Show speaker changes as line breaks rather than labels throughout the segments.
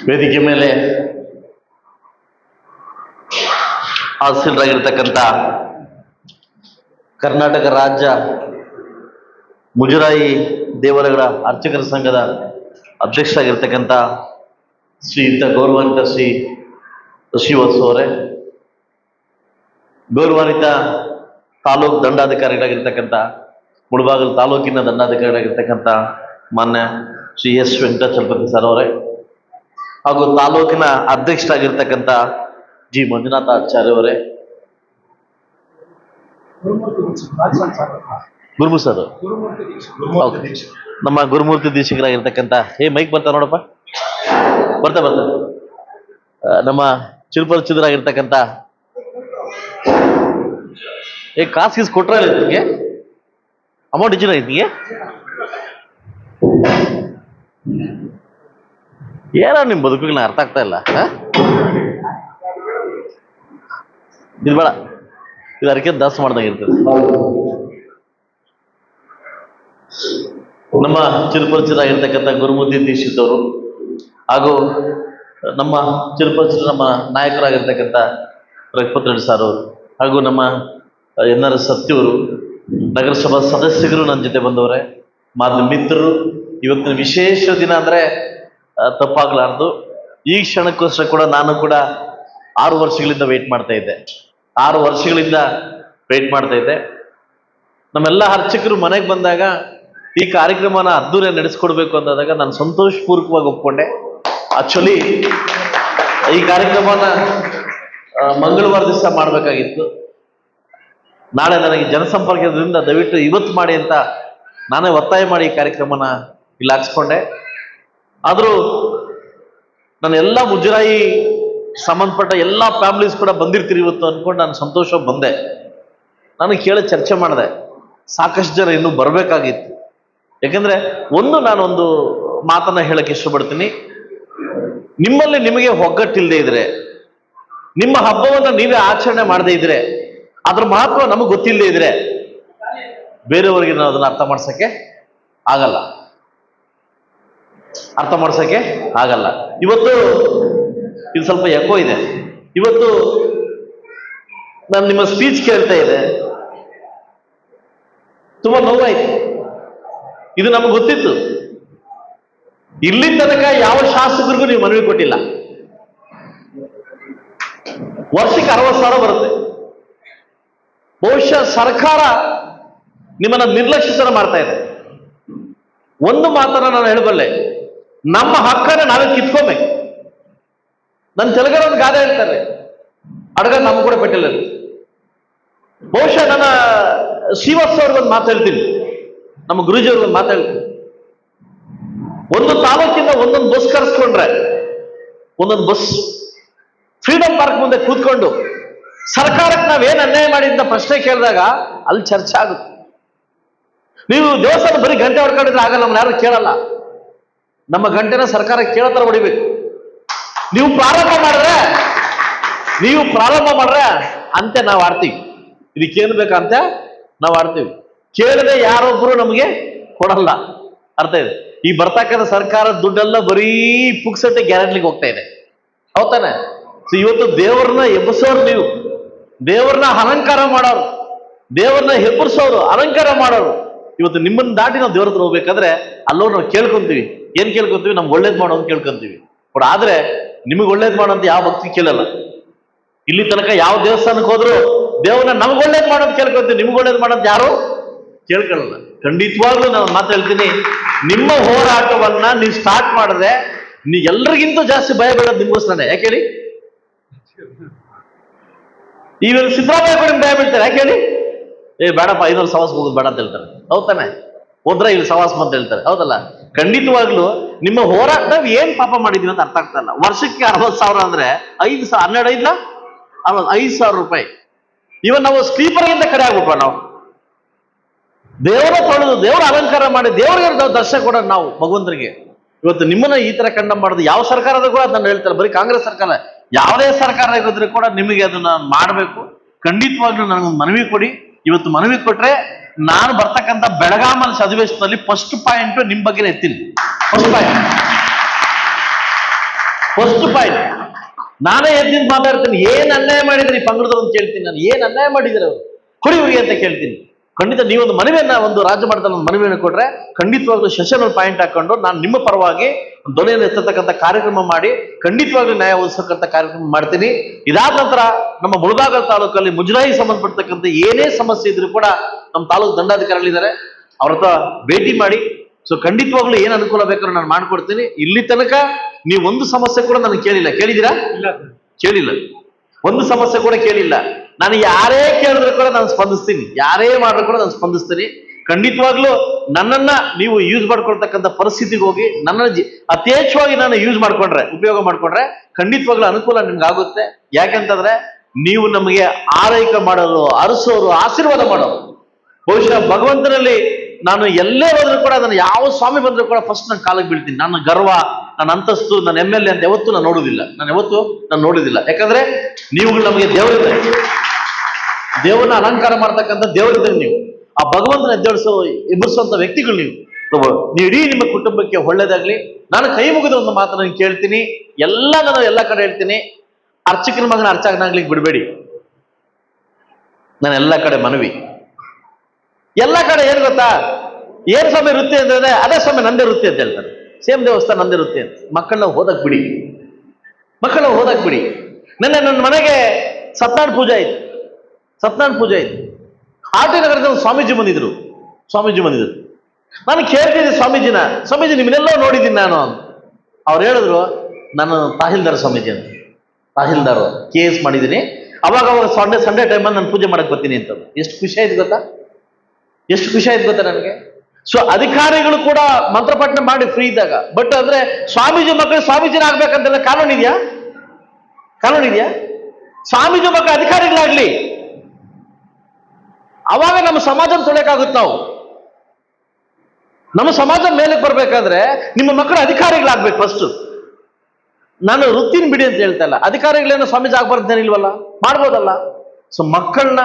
ವೇದಿಕೆ ಮೇಲೆ ಆಸೀನರಾಗಿರ್ತಕ್ಕಂಥ ಕರ್ನಾಟಕ ರಾಜ್ಯ ಮುಜರಾಯಿ ದೇವರಗಳ ಅರ್ಚಕರ ಸಂಘದ ಅಧ್ಯಕ್ಷರಾಗಿರ್ತಕ್ಕಂಥ ಶ್ರೀಯುತ ಗೌರವಾನ್ವಿತ ಶ್ರೀ ಶ್ರೀವತ್ಸು ಅವರೇ, ಗೌರವಾನ್ವಿತ ತಾಲೂಕು ದಂಡಾಧಿಕಾರಿಗಳಾಗಿರ್ತಕ್ಕಂಥ ಮುಳಬಾಗಿಲು ತಾಲೂಕಿನ ದಂಡಾಧಿಕಾರಿಗಳಾಗಿರ್ತಕ್ಕಂಥ ಮಾನ್ಯ ಶ್ರೀ ಎಸ್ ವೆಂಕಟಾಚಲಪತಿ ಸರ್ ಅವರೇ ಹಾಗೂ ತಾಲೂಕಿನ ಅಧ್ಯಕ್ಷರಾಗಿರ್ತಕ್ಕಂಥ ಜಿ. ಮಂಜುನಾಥ ಆಚಾರ್ಯ ಅವರೇ.
ಗುರುಮೂರ್ತಿ ಸರ್.
ಗುರುಮು ಸರ್ ನಮ್ಮ ಗುರುಮೂರ್ತಿ ದೀಕ್ಷಕರಾಗಿರ್ತಕ್ಕಂಥ ಹೇ ಮೈಕ್ ಬರ್ತಾ ನೋಡಪ್ಪ. ಬರ್ತಾ ಬರ್ತಾ. ನಮ್ಮ ಚಿರುಪರಿಚಿತರಾಗಿರ್ತಕ್ಕಂಥ ಏ ಕಾಸು ಗೀಸ್ ಕೊಟ್ರ ನಿಮಗೆ? ಅಮೌಂಟ್ ಇಚ್ಚಿನ ನಿಮಗೆ? ಏನೋ ನಿಮ್ಮ ಬದುಕಿಗೆ ನಾ ಅರ್ಥ ಆಗ್ತಾ ಇಲ್ಲ? ಇದು ಬೇಡ. ಇದು ಅದಕ್ಕೆ ದಾಸ ಮಾಡ್ದಂಗೆ ಇರ್ತದೆ. ನಮ್ಮ ಚಿರುಪರಿಚಿತರಾಗಿರ್ತಕ್ಕಂಥ ಗುರುಮೂರ್ತಿ ದೀಕ್ಷಿತ್ ಅವರು ಹಾಗೂ ನಮ್ಮ ಚಿರುಪರಿಚಿತ ನಮ್ಮ ನಾಯಕರಾಗಿರ್ತಕ್ಕಂಥ ರಘುಪತ್ ರೆಡ್ಡಿ ಸಾರ್ ಅವರು ಹಾಗೂ ನಮ್ಮ ಎನ್ ಆರ್ ಸತ್ಯವರು ನಗರಸಭಾ ಸದಸ್ಯರು ನನ್ನ ಜೊತೆ ಬಂದವರೇ. ಮಾಧ್ಯಮ ಮಿತ್ರರು, ಇವತ್ತಿನ ವಿಶೇಷ ದಿನ ಅಂದರೆ ತಪ್ಪಾಗಲಾರ್ದು. ಈ ಕ್ಷಣಕ್ಕೋಸ್ಕರ ಕೂಡ ನಾನು ಕೂಡ ಆರು ವರ್ಷಗಳಿಂದ ವೆಯ್ಟ್ ಮಾಡ್ತಾ ಇದ್ದೆ. ಆರು ವರ್ಷಗಳಿಂದ ವೆಯ್ಟ್ ಮಾಡ್ತಾ ಇದ್ದೆ. ನಮ್ಮೆಲ್ಲ ಅರ್ಚಕರು ಮನೆಗೆ ಬಂದಾಗ ಈ ಕಾರ್ಯಕ್ರಮನ ಅದ್ದೂರಿ ನಡೆಸ್ಕೊಡ್ಬೇಕು ಅಂದಾಗ ನಾನು ಸಂತೋಷಪೂರ್ವಕವಾಗಿ ಒಪ್ಕೊಂಡೆ. ಆಕ್ಚುಲಿ ಈ ಕಾರ್ಯಕ್ರಮನ ಮಂಗಳವಾರ ದಿವಸ ಮಾಡಬೇಕಾಗಿತ್ತು. ನಾಳೆ ನನಗೆ ಜನಸಂಪರ್ಕದಿಂದ ದಯವಿಟ್ಟು ಇವತ್ತು ಮಾಡಿ ಅಂತ ನಾನೇ ಒತ್ತಾಯ ಮಾಡಿ ಈ ಕಾರ್ಯಕ್ರಮನ ಇಲ್ಲಿ ಹಾಕ್ಸ್ಕೊಂಡೆ ಆದರೂ ನನ್ನ ಎಲ್ಲ ಮುಜರಾಯಿ ಸಂಬಂಧಪಟ್ಟ ಎಲ್ಲ ಫ್ಯಾಮಿಲೀಸ್ ಕೂಡ ಬಂದಿರ್ತೀರಿ ಇವತ್ತು ಅಂದ್ಕೊಂಡು ನಾನು ಸಂತೋಷ ಬಂದೆ. ನಾನು ಕೇಳಿ ಚರ್ಚೆ ಮಾಡಿದೆ. ಸಾಕಷ್ಟು ಜನ ಇನ್ನೂ ಬರಬೇಕಾಗಿತ್ತು. ಯಾಕಂದ್ರೆ ಒಂದು ನಾನೊಂದು ಮಾತನ್ನ ಹೇಳಕ್ಕೆ ಇಷ್ಟಪಡ್ತೀನಿ. ನಿಮ್ಮಲ್ಲಿ ನಿಮಗೆ ಒಗ್ಗಟ್ಟಿಲ್ಲದೆ ಇದ್ರೆ, ನಿಮ್ಮ ಹಬ್ಬವನ್ನು ನೀವೇ ಆಚರಣೆ ಮಾಡದೇ ಇದ್ರೆ, ಅದ್ರ ಮಹತ್ವ ನಮಗೆ ಗೊತ್ತಿಲ್ಲದೆ ಇದ್ರೆ, ಬೇರೆಯವರಿಗೆ ನಾವು ಅದನ್ನ ಅರ್ಥ ಮಾಡ್ಸಕ್ಕೆ ಆಗಲ್ಲ. ಅರ್ಥ ಮಾಡ್ಸೋಕ್ಕೆ ಆಗಲ್ಲ. ಇವತ್ತು ಇದು ಸ್ವಲ್ಪ ಎಕೋ ಇದೆ. ಇವತ್ತು ನಾನು ನಿಮ್ಮ ಸ್ಪೀಚ್ ಕೇಳ್ತಾ ಇದೆ ತುಂಬ ನೋವಾಯ್ತು. ಇದು ನಮ್ಗೆ ಗೊತ್ತಿತ್ತು. ಇಲ್ಲಿ ತನಕ ಯಾವ ಶಾಸಕರಿಗೂ ನೀವು ಮನವಿ ಕೊಟ್ಟಿಲ್ಲ. ವರ್ಷಕ್ಕೆ ಅರವತ್ತು ಸಾವಿರ ಬರುತ್ತೆ. ಬಹುಶಃ ಸರ್ಕಾರ ನಿಮ್ಮನ್ನ ನಿರ್ಲಕ್ಷಿತನ ಮಾಡ್ತಾ ಇದೆ. ಒಂದು ಮಾತನ್ನ ನಾನು ಹೇಳಬಲ್ಲೆ. ನಮ್ಮ ಹಕ್ಕನ್ನು ನಾವೇ ಕಿತ್ಕೋಬೇಕು. ನನ್ನ ತೆಲುಗರ ಒಂದು ಗಾದೆ ಹೇಳ್ತಾರೆ. ಅಡಗ ನಮ್ಮ ಕೂಡ ಪೆಟ್ಟಿಲ್ಲ ಬಹುಶಃ ನನ್ನ ಶ್ರೀವತ್ಸ ಅವ್ರಿಗೊಂದು ಮಾತು ಹೇಳ್ತೀನಿ. ನಮ್ಮ ಗುರುಜಿ ಅವ್ರಿಗೊಂದು ಮಾತಾಡ್ತೀನಿ ಒಂದು ತಾಲೂಕಿಂದ ಒಂದೊಂದು ಬಸ್ ಕರೆಸ್ಕೊಂಡ್ರೆ, ಒಂದೊಂದು ಬಸ್ ಫ್ರೀಡಂ ಪಾರ್ಕ್ ಮುಂದೆ ಕೂತ್ಕೊಂಡು ಸರ್ಕಾರಕ್ಕೆ ನಾವೇನು ಅನ್ಯಾಯ ಮಾಡಿದ್ದ ಪ್ರಶ್ನೆ ಕೇಳಿದಾಗ ಅಲ್ಲಿ ಚರ್ಚೆ ಆಗುತ್ತೆ. ನೀವು ದೇವಸ್ಥಾನ ಬರೀ ಗಂಟೆ ಹೊಡ್ಕೊಂಡಿದ್ರೆ ಆಗಲ್ಲ ನಮ್ಮನ್ನ ಯಾರು ಕೇಳಲ್ಲ. ನಮ್ಮ ಗಂಟೆನ ಸರ್ಕಾರ ಕೇಳತರ ಹೊಡಿಬೇಕು. ನೀವು ಪ್ರಾರಂಭ ಮಾಡಿದ್ರೆ ನೀವು ಪ್ರಾರಂಭ ಮಾಡ್ರೆ ಅಂತೆ ನಾವು ಆಡ್ತೀವಿ. ಇದಕ್ಕೇನು ಬೇಕಂತ? ನಾವು ಆಡ್ತೀವಿ. ಕೇಳದೆ ಯಾರೊಬ್ರು ನಮಗೆ ಕೊಡಲ್ಲ. ಅರ್ಥ ಇದೆ? ಈ ಬರ್ತಕ್ಕಂಥ ಸರ್ಕಾರದ ದುಡ್ಡೆಲ್ಲ ಬರೀ ಪುಕ್ಸಟ್ಟೆ ಗ್ಯಾರಂಟ್ಲಿಗೆ ಹೋಗ್ತಾ ಇದೆ. ಹೌದಾನೆ ಸೊ ಇವತ್ತು ದೇವ್ರನ್ನ ಎಬ್ಬಿಸೋರು ನೀವು. ದೇವ್ರನ್ನ ಅಲಂಕಾರ ಮಾಡೋರು. ದೇವ್ರನ್ನ ಹೆಬ್ಬರ್ಸೋರು, ಅಲಂಕಾರ ಮಾಡೋರು. ಇವತ್ತು ನಿಮ್ಮನ್ನ ದಾಟಿ ನಾವು ದೇವ್ರ ಹತ್ರ ಹೋಗ್ಬೇಕಾದ್ರೆ ಅಲ್ಲೋ ನಾವು ಕೇಳ್ಕೊಂತೀವಿ. ಏನ್ ಕೇಳ್ಕೊಂತೀವಿ? ನಮ್ಗೆ ಒಳ್ಳೇದ್ ಅಂತ ಕೇಳ್ಕೊಂತೀವಿ. ಬಟ್ ಆದ್ರೆ ನಿಮಗೆ ಒಳ್ಳೇದ್ ಮಾಡೋಂತ ಯಾವ ಭಕ್ತಿ ಕೇಳಲ್ಲ. ಇಲ್ಲಿ ತನಕ ಯಾವ ದೇವಸ್ಥಾನಕ್ಕೆ ಹೋದ್ರು ದೇವನ ನಮ್ಗೆ ಒಳ್ಳೇದ್ ಮಾಡೋದು ಕೇಳ್ಕೊಂತೀವಿ. ನಿಮ್ಗೆ ಒಳ್ಳೇದ್ ಮಾಡೋದು ಯಾರು ಕೇಳ್ಕೊಳ್ಳಲ್ಲ. ಖಂಡಿತವಾಗ್ಲೂ ನಾನು ಮಾತು ಹೇಳ್ತೀನಿ. ನಿಮ್ಮ ಹೋರಾಟವನ್ನ ನೀವು ಸ್ಟಾರ್ಟ್ ಮಾಡಿದ್ರೆ ನೀ ಎಲ್ರಿಗಿಂತ ಜಾಸ್ತಿ ಭಯ ಬೇಡ ನಿಮ್ಗೋಸ್ತಾನೆ ಯಾಕೆ ಹೇಳಿ? ಈವೆಲ್ಲ ಸಿದ್ದರಾಮಯ್ಯ ಕೂಡ ಭಯ ಬೀಳ್ತಾರೆ. ಯಾಕೆ ಹೇಳಿ? ಏ, ಬೇಡಪ್ಪ ಐನೂರು ಸವಾಸ ಹೋಗೋದು ಬೇಡ ಅಂತ ಹೇಳ್ತಾರೆ. ಹೌದಾನೆ ಹೋದ್ರೆ ಇಲ್ಲಿ ಸವಾಸ ಅಂತ ಹೇಳ್ತಾರೆ. ಹೌದಲ್ಲ? ಖಂಡಿತವಾಗ್ಲೂ ನಿಮ್ಮ ಹೋರಾಟ ನಾವ್ ಏನ್ ಪಾಪ ಮಾಡಿದೀವಿ ಅಂತ ಅರ್ಥ ಆಗ್ತಾ ವರ್ಷಕ್ಕೆ ಅರವತ್ ಸಾವಿರ ಅಂದ್ರೆ ಐದು ಸಾವಿರ ಹನ್ನೆರಡು ಐದ್ಲ ಅರವತ್ ಐದು ಸಾವಿರ ರೂಪಾಯಿ. ಇವನ್ ನಾವು ಸ್ಲೀಪರ್ ಇಂದ ಕಡೆ ಆಗ್ಬಿಟ್ವ ನಾವು. ದೇವರ ತೊಳೆದು, ದೇವರ ಅಲಂಕಾರ ಮಾಡಿ, ದೇವರಿಗೆ ನಾವು ದರ್ಶನ ಕೊಡೋಣ ನಾವು ಭಗವಂತರಿಗೆ. ಇವತ್ತು ನಿಮ್ಮನ್ನ ಈ ತರ ಕಂಡ ಮಾಡೋದು ಯಾವ ಸರ್ಕಾರದ ಕೂಡ ಅದನ್ನ ಹೇಳ್ತಾರೆ. ಬರೀ ಕಾಂಗ್ರೆಸ್ ಸರ್ಕಾರ ಯಾವುದೇ ಸರ್ಕಾರ ಇರೋದ್ರೆ ಕೂಡ ನಿಮಗೆ ಅದನ್ನ ಮಾಡಬೇಕು. ಖಂಡಿತವಾಗ್ಲೂ ನನಗೊಂದು ಮನವಿ ಕೊಡಿ. ಇವತ್ತು ಮನವಿ ಕೊಟ್ರೆ ನಾನು ಬರ್ತಕ್ಕಂಥ ಬೆಳಗಾಮನ ಅಧಿವೇಶನದಲ್ಲಿ ಫಸ್ಟ್ ಪಾಯಿಂಟ್ ನಿಮ್ ಬಗ್ಗೆ ಎತ್ತೀನಿ. ಫಸ್ಟ್ ಪಾಯಿಂಟ್ ಫಸ್ಟ್ ಪಾಯಿಂಟ್ ನಾನೇ ಎದ್ದಿಂದ ಮಾತಾಡ್ತೀನಿ. ಏನ್ ಅನ್ಯಾಯ ಮಾಡಿದ್ರಿ ಪಂಗಡದವ್ರು ಅಂತ ಕೇಳ್ತೀನಿ ನಾನು. ಏನ್ ಅನ್ಯಾಯ ಮಾಡಿದ್ರೆ ಅವರು? ಕೊಡಿ ಹೋಗಿ ಅಂತ ಕೇಳ್ತೀನಿ. ಖಂಡಿತ ನೀವೊಂದು ಮನವಿಯನ್ನ ಒಂದು ರಾಜ್ಯ ಮಟ್ಟದಲ್ಲಿ ಒಂದು ಮನವಿಯನ್ನು ಕೊಟ್ರೆ ಖಂಡಿತವಾಗ್ಲೂ ಸೆಷನ್ ಪಾಯಿಂಟ್ ಹಾಕೊಂಡು ನಾನು ನಿಮ್ಮ ಪರವಾಗಿ ಧ್ವನಿಯನ್ನು ಎತ್ತತಕ್ಕಂಥ ಕಾರ್ಯಕ್ರಮ ಮಾಡಿ ಖಂಡಿತವಾಗ್ಲೂ ನ್ಯಾಯ ಒದಿಸ್ತಕ್ಕಂಥ ಕಾರ್ಯಕ್ರಮ ಮಾಡ್ತೀನಿ. ಇದಾದ ನಂತರ ನಮ್ಮ ಮುಳಬಾಗಲ್ ತಾಲೂಕಲ್ಲಿ ಮುಜರಾಯಿ ಸಂಬಂಧಪಟ್ಟತಕ್ಕಂಥ ಏನೇ ಸಮಸ್ಯೆ ಇದ್ರೂ ಕೂಡ ನಮ್ಮ ತಾಲೂಕು ದಂಡಾಧಿಕಾರಿಗಳಿದ್ದಾರೆ. ಅವ್ರ ಹತ್ರ ಭೇಟಿ ಮಾಡಿ. ಸೊ ಖಂಡಿತವಾಗ್ಲೂ ಏನ್ ಅನುಕೂಲ ಬೇಕಾದ್ರೂ ನಾನು ಮಾಡ್ಕೊಡ್ತೀನಿ. ಇಲ್ಲಿ ತನಕ ನೀವು ಒಂದು ಸಮಸ್ಯೆ ಕೂಡ ನನಗೆ ಕೇಳಿಲ್ಲ. ಕೇಳಿದಿರಾ
ಇಲ್ಲ
ಕೇಳಿಲ್ಲ. ಒಂದು ಸಮಸ್ಯೆ ಕೂಡ ಕೇಳಿಲ್ಲ. ನಾನು ಯಾರೇ ಕೇಳಿದ್ರು ಕೂಡ ನಾನು ಸ್ಪಂದಿಸ್ತೀನಿ. ಯಾರೇ ಮಾಡಿದ್ರು ಕೂಡ ನಾನು ಸ್ಪಂದಿಸ್ತೀನಿ. ಖಂಡಿತವಾಗ್ಲೂ ನನ್ನನ್ನ ನೀವು ಯೂಸ್ ಮಾಡ್ಕೊಳ್ತಕ್ಕಂಥ ಪರಿಸ್ಥಿತಿಗೆ ಹೋಗಿ ನನ್ನ ಯಥೇಚ್ಛವಾಗಿ ನಾನು ಯೂಸ್ ಮಾಡ್ಕೊಂಡ್ರೆ, ಉಪಯೋಗ ಮಾಡ್ಕೊಂಡ್ರೆ ಖಂಡಿತವಾಗ್ಲೂ ಅನುಕೂಲ ನಿಮ್ಗೆ ಆಗುತ್ತೆ ಯಾಕಂತಂದ್ರೆ ನೀವು ನಮಗೆ ಆರೈಕೆ ಮಾಡೋರು ಅರಸೋರು, ಆಶೀರ್ವಾದ ಮಾಡೋರು. ಬಹುಶಃ ಭಗವಂತನಲ್ಲಿ ನಾನು ಎಲ್ಲೇ ಹೋದ್ರೂ ಕೂಡ ನಾನು ಯಾವ ಸ್ವಾಮಿ ಬಂದರೂ ಕೂಡ ಫಸ್ಟ್ ನಾನು ಕಾಲಕ್ಕೆ ಬೀಳ್ತೀನಿ. ನನ್ನ ಗರ್ವ, ನನ್ನ ಅಂತಸ್ತು, ನನ್ನ ಎಂ ಎಲ್ ಎ ಅಂತ ಯಾವತ್ತೂ ನಾನು ನೋಡುದಿಲ್ಲ ನಾನು ಯಾವತ್ತೂ ನಾನು ನೋಡೋದಿಲ್ಲ ಯಾಕಂದ್ರೆ ನೀವುಗಳು ನಮಗೆ ದೇವರಿದ್ದಾರೆ. ದೇವರನ್ನ ಅಲಂಕಾರ ಮಾಡ್ತಕ್ಕಂಥ ದೇವರಿದ್ದಾರೆ ನೀವು. ಆ ಭಗವಂತನ ಎದ್ದೇಳಿಸೋ ಎಬ್ಬರಿಸುವಂತ ವ್ಯಕ್ತಿಗಳು ನೀವು. ನೀವು ಇಡೀ ನಿಮ್ಮ ಕುಟುಂಬಕ್ಕೆ ಒಳ್ಳೇದಾಗ್ಲಿ. ನಾನು ಕೈ ಮುಗಿದ ಒಂದು ಮಾತನ್ನ ನಾನು ಕೇಳ್ತೀನಿ. ಎಲ್ಲ ನಾನು ಎಲ್ಲ ಕಡೆ ಹೇಳ್ತೀನಿ. ಅರ್ಚಕನ ಮಗನ ಅರ್ಚಕನಾಗ್ಲಿಕ್ಕೆ ಬಿಡಬೇಡಿ. ನಾನು ಎಲ್ಲ ಕಡೆ ಮನವಿ. ಎಲ್ಲ ಕಡೆ ಏನು ಗೊತ್ತಾ? ಏನ್ ಸ್ವಾಮಿ ವೃತ್ತಿ ಅಂದ್ರೆ ಅದೇ ಸ್ವಾಮಿ ನಂದೇ ವೃತ್ತಿ ಅಂತ ಹೇಳ್ತಾರೆ. ಸೇಮ್ ದೇವಸ್ಥಾನ ನಂದೇ ವೃತ್ತಿ ಅಂತ. ಮಕ್ಕಳನ್ನ ಓದಕ್ ಬಿಡಿ. ಮಕ್ಕಳನ್ನ ಓದಕ್ ಬಿಡಿ. ನನ್ನ ನನ್ನ ಮನೆಗೆ ಸತ್ನಾರಾಯಣ ಪೂಜೆ ಆಯ್ತು. ಸತ್ಯನಾರಾಯಣ ಪೂಜೆ ಆಯ್ತು. ಆರ್ ಟಿ ನಗರದ ಸ್ವಾಮೀಜಿ ಬಂದಿದ್ರು. ಸ್ವಾಮೀಜಿ ಬಂದಿದ್ರು. ನಾನು ಕೇಳ್ತಿದ್ದೆ ಸ್ವಾಮೀಜಿನ, ಸ್ವಾಮೀಜಿ ನಿಮ್ಮನ್ನೆಲ್ಲ ನೋಡಿದ್ದೀನಿ ನಾನು ಅವ್ರು ಹೇಳಿದ್ರು, ನಾನು ತಹೀಲ್ದಾರ್ ಸ್ವಾಮೀಜಿ ಅಂತ. ತಹೀಲ್ದಾರ್ ಕೆ ಎಸ್ ಮಾಡಿದ್ದೀನಿ. ಅವಾಗ ಅವಾಗ ಸಂಡೆ ಸಂಡೇ ಟೈಮಲ್ಲಿ ನಾನು ಪೂಜೆ ಮಾಡಕ್ಕೆ ಬರ್ತೀನಿ ಅಂತ ಎಷ್ಟು ಖುಷಿ ಆಯ್ತು ಗೊತ್ತಾ? ಎಷ್ಟು ಖುಷಿ ಆಯ್ತು ಗೊತ್ತಾ ನನಗೆ? ಸೊ ಅಧಿಕಾರಿಗಳು ಕೂಡ ಮಂತ್ರಪಟ್ಟಣ ಮಾಡಿ ಫ್ರೀ ಇದ್ದಾಗ. ಬಟ್ ಅಂದ್ರೆ ಸ್ವಾಮೀಜಿ ಮಕ್ಕಳು ಸ್ವಾಮೀಜಿನ ಆಗ್ಬೇಕಂತೆಲ್ಲ ಕಾನೂನು ಇದೆಯಾ? ಕಾನೂನು ಇದೆಯಾ? ಸ್ವಾಮೀಜಿ ಮಕ್ಕಳು ಅಧಿಕಾರಿಗಳಾಗ್ಲಿ. ಅವಾಗ ನಮ್ಮ ಸಮಾಜ ತೊಳೆಕಾಗುತ್ತೆ ನಾವು. ನಮ್ಮ ಸಮಾಜ ಮೇಲೆ ಬರ್ಬೇಕಾದ್ರೆ ನಿಮ್ಮ ಮಕ್ಕಳು ಅಧಿಕಾರಿಗಳಾಗ್ಬೇಕು ಫಸ್ಟ್ ನಾನು ವೃತ್ತಿನ ಬಿಡಿ ಅಂತ ಹೇಳ್ತಾ ಇಲ್ಲ. ಅಧಿಕಾರಿಗಳೇನು ಸ್ವಾಮೀಜಿ ಆಗ್ಬಾರ್ದೇನಿಲ್ವಲ್ಲ ಮಾಡ್ಬೋದಲ್ಲ? ಸೊ ಮಕ್ಕಳನ್ನ,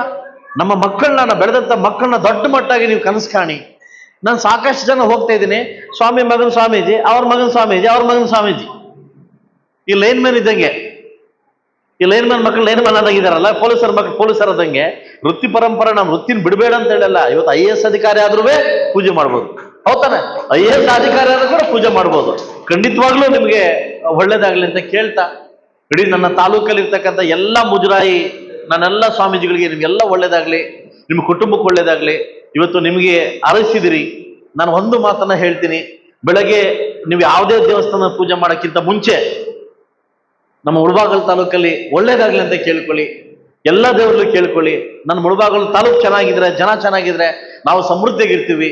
ನಮ್ಮ ಮಕ್ಕಳನ್ನ, ನಾನು ಬೆಳೆದಂತ ಮಕ್ಕಳನ್ನ ದೊಡ್ಡ ಮಟ್ಟಾಗಿ ನೀವು ಕನಸು ಕಾಣಿ. ನಾನು ಸಾಕಷ್ಟು ಜನ ಹೋಗ್ತಾ ಇದ್ದೀನಿ. ಸ್ವಾಮಿ ಮಗನ ಸ್ವಾಮೀಜಿ, ಅವ್ರ ಮಗನ ಸ್ವಾಮೀಜಿ, ಅವ್ರ ಮಗನ ಸ್ವಾಮೀಜಿ. ಈ ಲೈನ್ ಮೇಲೆ ಇದ್ದಂಗೆ. ಈ ಲೈನ್ ಮ್ಯಾನ್ ಮಕ್ಕಳು ಲೈನ್ ಮ್ಯಾನ್ ಇದಾರಲ್ಲ ಪೊಲೀಸರ ಮಕ್ಕಳು ಪೊಲೀಸರ ಆದಂಗೆ ವೃತ್ತಿ ಪರಂಪರೆ ನಮ್ಮ ವೃತ್ತಿನ ಬಿಡಬೇಡ ಅಂತ ಹೇಳಲ್ಲ. ಇವತ್ತು ಐ ಎ ಎಸ್ ಅಧಿಕಾರಿ ಆದ್ರೂ ಪೂಜೆ ಮಾಡ್ಬೋದು. ಹೌದಾನೆ ಐ ಎ ಎಸ್ ಅಧಿಕಾರಿ ಆದ್ರೂ ಕೂಡ ಪೂಜೆ ಮಾಡ್ಬೋದು. ಖಂಡಿತವಾಗ್ಲೂ ನಿಮಗೆ ಒಳ್ಳೇದಾಗ್ಲಿ ಅಂತ ಕೇಳ್ತಾ, ಇಡೀ ನನ್ನ ತಾಲೂಕಲ್ಲಿ ಇರ್ತಕ್ಕಂಥ ಎಲ್ಲ ಮುಜರಾಯಿ, ನನ್ನೆಲ್ಲ ಸ್ವಾಮೀಜಿಗಳಿಗೆ ನಿಮ್ಗೆಲ್ಲ ಒಳ್ಳೇದಾಗ್ಲಿ, ನಿಮ್ಮ ಕುಟುಂಬಕ್ಕೆ ಒಳ್ಳೇದಾಗ್ಲಿ, ಇವತ್ತು ನಿಮಗೆ ಅರಸಿದಿರಿ ನಾನು ಒಂದು ಮಾತನ್ನ ಹೇಳ್ತೀನಿ, ಬೆಳಗ್ಗೆ ನೀವು ಯಾವುದೇ ದೇವಸ್ಥಾನ ಪೂಜೆ ಮಾಡೋಕ್ಕಿಂತ ಮುಂಚೆ ನಮ್ಮ ಮುಳಬಾಗಲ್ ತಾಲೂಕಲ್ಲಿ ಒಳ್ಳೇದಾಗ್ಲಿ ಅಂತ ಕೇಳ್ಕೊಳ್ಳಿ, ಎಲ್ಲ ದೇವರಲ್ಲೂ ಕೇಳ್ಕೊಳ್ಳಿ. ನನ್ನ ಮುಳಬಾಗಲ್ ತಾಲೂಕು ಚೆನ್ನಾಗಿದ್ರೆ, ಜನ ಚೆನ್ನಾಗಿದ್ರೆ ನಾವು ಸಮೃದ್ಧಿಯಾಗಿರ್ತೀವಿ.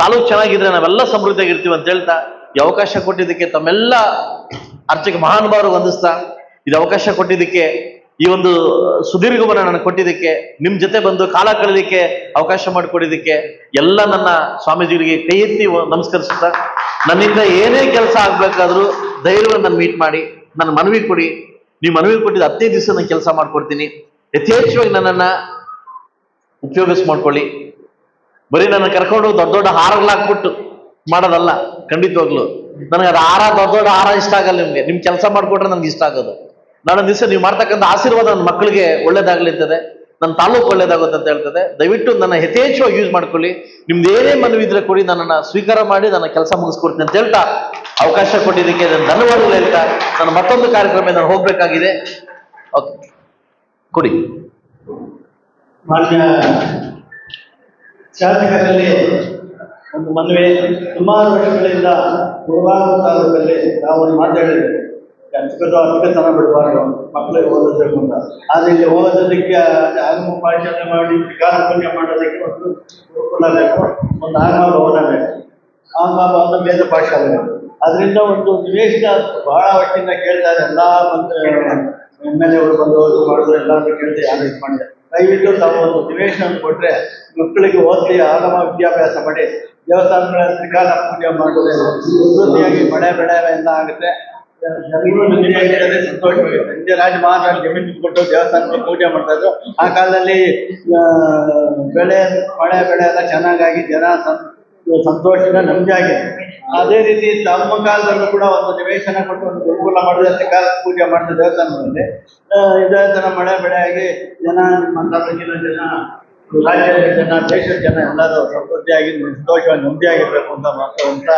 ತಾಲೂಕ್ ಚೆನ್ನಾಗಿದ್ರೆ ನಾವೆಲ್ಲ ಸಮೃದ್ಧಿಯಾಗಿರ್ತೀವಿ ಅಂತ ಹೇಳ್ತಾ, ಈ ಅವಕಾಶ ಕೊಟ್ಟಿದ್ದಕ್ಕೆ ತಮ್ಮೆಲ್ಲ ಅರ್ಚಕ ಮಹಾನುಭಾವರು ವಂದಿಸ್ತಾ, ಇದು ಅವಕಾಶ ಕೊಟ್ಟಿದ್ದಕ್ಕೆ, ಈ ಒಂದು ಸುದೀರ್ಘವನ್ನು ನನಗೆ ಕೊಟ್ಟಿದ್ದಕ್ಕೆ ನಿಮ್ಮ ಜೊತೆ ಬಂದು ಕಾಲ ಕಳೆಯಲಿಕ್ಕೆ ಅವಕಾಶ ಮಾಡಿಕೊಟ್ಟಿದ್ದಕ್ಕೆ ಎಲ್ಲ ನನ್ನ ಸ್ವಾಮೀಜಿಗಳಿಗೆ ಕೈ ಎತ್ತಿ ನಮಸ್ಕರಿಸುತ್ತಾ, ನನ್ನಿಂದ ಏನೇ ಕೆಲಸ ಆಗ್ಬೇಕಾದ್ರೂ ಧೈರ್ಯವನ್ನು ನಾನು ಮೀಟ್ ಮಾಡಿ. ನನ್ನ ಮನವಿ ಕೊಡಿ. ನೀವು ಮನವಿ ಕೊಟ್ಟಿದ್ದು ಹದಿನೈದು ದಿವಸ ನಾನು ಕೆಲಸ ಮಾಡ್ಕೊಡ್ತೀನಿ. ಯಥೇಚ್ಛವಾಗಿ ನನ್ನನ್ನು ಉಪಯೋಗಿಸ್ ಮಾಡ್ಕೊಳ್ಳಿ. ಬರೀ ನನ್ನ ಕರ್ಕೊಂಡು ದೊಡ್ಡ ದೊಡ್ಡ ಹಾರಗಳಾಕ್ಬಿಟ್ಟು ಮಾಡೋದಲ್ಲ, ಖಂಡಿತವಾಗ್ಲು. ನನಗೆ ಅದು ಹಾರ, ದೊಡ್ಡ ದೊಡ್ಡ ಹಾರ ಇಷ್ಟ ಆಗಲ್ಲ ನಿಮ್ಗೆ. ನಿಮ್ಮ ಕೆಲಸ ಮಾಡಿಕೊಟ್ರೆ ನನಗೆ ಇಷ್ಟ ಆಗೋದು. ನಾನು ದಿವಸ ನೀವು ಮಾಡ್ತಕ್ಕಂಥ ಆಶೀರ್ವಾದ ನನ್ನ ಮಕ್ಕಳಿಗೆ ಒಳ್ಳೇದಾಗ್ಲಿರ್ತದೆ. ನನ್ನ ತಾಲೂಕು ಒಳ್ಳೇದಾಗುತ್ತೆ ಅಂತ ಹೇಳ್ತದೆ. ದಯವಿಟ್ಟು ನನ್ನ ಯಥೇಚ್ಛವಾಗಿ ಯೂಸ್ ಮಾಡ್ಕೊಳ್ಳಿ. ನಿಮ್ದು ಏನೇ ಮನವಿ ಇದ್ರೆ ಕೊಡಿ, ನನ್ನನ್ನು ಸ್ವೀಕಾರ ಮಾಡಿ ನನ್ನ ಕೆಲಸ ಮುಗಿಸ್ಕೊಡ್ತೀನಿ ಅಂತ ಹೇಳ್ತಾ ಅವಕಾಶ ಕೊಟ್ಟಿದ್ದಕ್ಕೆ ನಾನು ಧನ್ಯವಾದಗಳು ಹೇಳ್ತಾ ನಾನು ಮತ್ತೊಂದು ಕಾರ್ಯಕ್ರಮ ನಾನು ಹೋಗ್ಬೇಕಾಗಿದೆ. ಓಕೆ ಕೊಡಿ.
ಶಾಸಕರಲ್ಲಿ ಒಂದು ಮನವಿ. ಸುಮಾರು ವರ್ಷಗಳಿಂದ ಪೂರ್ವಾಂಗ ತಾಲೂಕಲ್ಲಿ ನಾವು ಒಂದು ಅರ್ಚಕತನ ಬಿಡಬಾರ್ದು. ಮಕ್ಕಳಿಗೆ ಓದಿಸ್ಬೇಕು ಅಂತ ಆದ್ರೆ ಇಲ್ಲಿ ಓದೋದಕ್ಕೆ ಆಗಮ ಪಾಠನೆ ಮಾಡಿ ವಿಕಾರ ಪುಣ್ಯ ಮಾಡೋದಕ್ಕೆ ಒಂದು ಗುರುಕುಲ ಬೇಕು, ಒಂದು ಆಗಮ ಭವನ ಬೇಕು. ಆಗಮ ಭವನ ವೇದ ಪಾಠಶಾಲೆ. ಅದರಿಂದ ಒಂದು ದ್ವೇಷ ಬಹಳ ವರ್ಷದಿಂದ ಕೇಳ್ತಾರೆ ಎಲ್ಲ ಮಂತ್ರಿ ಎಂ ಎಲ್ ಎಗಳು ಬಂದು ಮಾಡೋದು ಮಾಡಿದ್ರು ಎಲ್ಲರೂ ಕೇಳ್ತಾರೆ ಯಾರು ಇದು ಮಾಡಿದೆ ದಯವಿಟ್ಟು ತಾವು ಒಂದು ನಿವೇಶನ ಕೊಟ್ರೆ ಮಕ್ಕಳಿಗೆ ಓದಿ ಆಗಮ ವಿದ್ಯಾಭ್ಯಾಸ ಮಾಡಿ. ದೇವಸ್ಥಾನಗಳ ತ್ರಿಕಾಲ ಪೂಜೆ ಮಾಡಿದ್ರೆ ಸಮೃದ್ಧಿಯಾಗಿ ಮಳೆ, ಬೆಳೆ ಎಲ್ಲ ಆಗುತ್ತೆ. ಹಿಂದೆ ರಾಜ ಮಹಾರಾಜ ಜಮೀನು ಕೊಟ್ಟು ದೇವಸ್ಥಾನಕ್ಕೆ ಪೂಜೆ ಮಾಡ್ತಾ ಇದ್ರು. ಆ ಕಾಲದಲ್ಲಿ ಬೆಳೆ, ಮಳೆ, ಬೆಳೆ ಎಲ್ಲ ಚೆನ್ನಾಗಾಗಿ ಜನ ಸಂತೋಷದಿಂದ ನೆಮ್ಮದಿ ಆಗಿದೆ. ಅದೇ ರೀತಿ ತಮ್ಮ ಕಾಲದಲ್ಲೂ ಕೂಡ ಒಂದು ನಿವೇಶನ ಕೊಟ್ಟು ಒಂದು ಗುರುಕುಲ ಮಾಡಿದ್ರೆ ಕಾಲ ಪೂಜೆ ಮಾಡಿದ ದೇವಸ್ಥಾನದಲ್ಲಿ ಇದೇ ತರ ಮಳೆ, ಬೆಳೆ ಆಗಿ ಜನ ನಿಮ್ಮ ಜನ ರಾಜ್ಯದ ಜನ ದೇಶದ ಜನ ಎಲ್ಲರೂ ಸಮೃದ್ಧಿಯಾಗಿ ಸಂತೋಷವಾಗಿ ನೆಮ್ಮದಿಯಾಗಿರ್ಬೇಕು ಅಂತ ಮಾತ್ರ ಅಂತ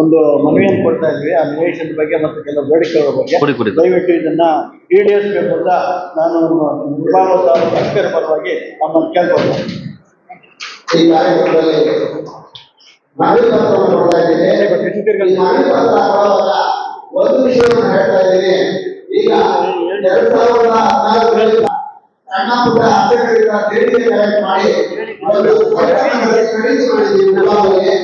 ಒಂದು ಮನವಿಯನ್ನು ಕೊಡ್ತಾ ಇದ್ವಿ. ಆ ನಿವೇಶನದ ಬಗ್ಗೆ ಮತ್ತು ಕೆಲವು ಬೇಡಿಕೆಗಳ ಬಗ್ಗೆ. ದಯವಿಟ್ಟು ಇದನ್ನ ಈಡೇರಿಸಬೇಕು ಅಂತ ನಾನು ಅಧಿಕಾರಿ ಪರವಾಗಿ ನಮ್ಮನ್ನು ಕೇಳ್ಕೊಳ್ತೇನೆ
ಈ ಕಾರ್ಯಕ್ರಮದಲ್ಲಿ ಮನವಿ ಪತ್ರವನ್ನು ಇದ್ದೇನೆ. ಈ ಮನವಿ ಪತ್ರ ಕೊಡುವಾಗ ಒಂದು ವಿಷಯವನ್ನು ಹೇಳ್ತಾ ಇದ್ದೇನೆ. ಈಗ ಎರಡ್ ಸಾವಿರದ ಹದಿನಾಲ್ಕರಲ್ಲಿ ಪುಟ್ಟ ಅಭ್ಯರ್ಥಿಗಳ ದೇಣಿಗೆ ಕಲೆಕ್ಟ್ ಮಾಡಿ. ಒಂದು ಖರೀದಿ ಮಾಡಿದ್ದೀವಿ